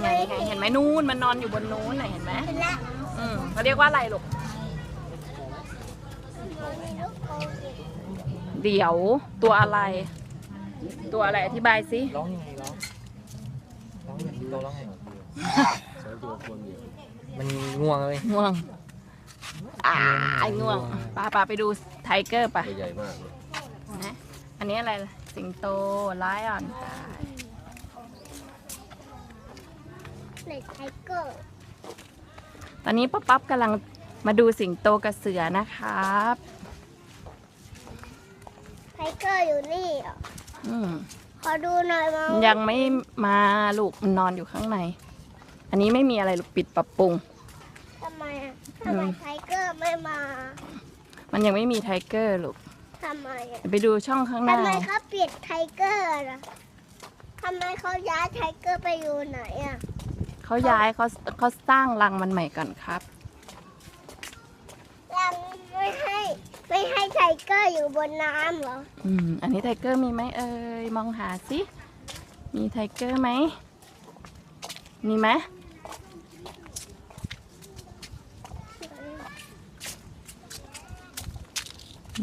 ไงไงเห็นไหมนู่นมันนอนอยู่บนนู้นน่ะเห็นไหมเห็นแล้วอืมเขาเรียกว่าอะไรลูกมีลูกโป่งอีกเดี๋ยวตัวอะไร ตัวอะไรอธิบายสิ ร้องยังไงร้องร้องยังไงโตร้องไงใช้ตัวคนเดียวมันง่วงเลยง่วง อ่าง่วงป้าป้าไปดูไทเกอร์ป่ะตัวใหญ่มากเลยนะอันนี้อะไรล่ะสิงโตไลออนตาย เล็กไทเกอร์ตอนนี้ป๊อปป๊อปกำลังมาดูสิงโตกับเสือนะครับ ไทเกอร์อยู่นี่เหรออืมขอดูหน่อยมั้ยังไม่มาลูกมันนอนอยู่ข้างใน อันนี้ไม่มีอะไรลูกปิดปรับปรุง ทำไมอะทำไมไทเกอร์ไม่มามันยังไม่มีไทเกอร์ลูกทำไมอะเดี๋ยวไปดูช่องข้างหทำน้าไมเขาเปลี่ยนไทเกอร์ล่ะทำไมเขาย้ายไทเกอร์ไปอยู่ไหนอะ เขาย้ายเขาเขาสร้างรังมันใหม่ก่อนครับยังไม่ให้ไม่ให้ไทเกอร์อยู่บนน้ำเหรอ อืม อันนี้ไทเกอร์มีไหมเอ่ย มองหาสิ มีไทเกอร์ไหม มีไหม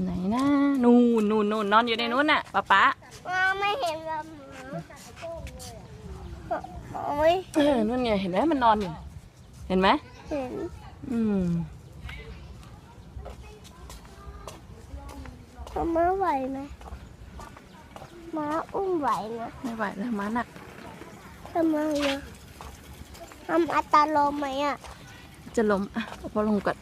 ไหนนะนู่นนู่นนู่นนอนอยู่ในนู้นน่ะป๊าป๊ามองไม่เห็นแบบ โอ้ยเออนู่นไงเห็นไหมมันนอนอยู่เห็นไหมเห็นอืมม้าไหวไหมม้าอุ้มไหวนะไม่ไหวแล้วม้าหนักทำไมอะทำอัตโลมไหมอะ จะล้มอะเอาพอลงก่อน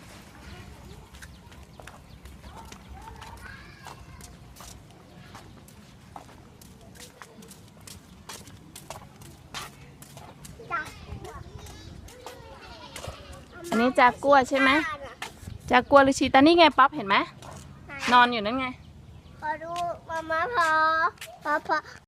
นนี้จากัวใช่ไหมจากัวหรือชีตานี่ไงป๊อปเห็นไหมนอนอยู่นั่นไง ขอดูมาม่าพอพอพอ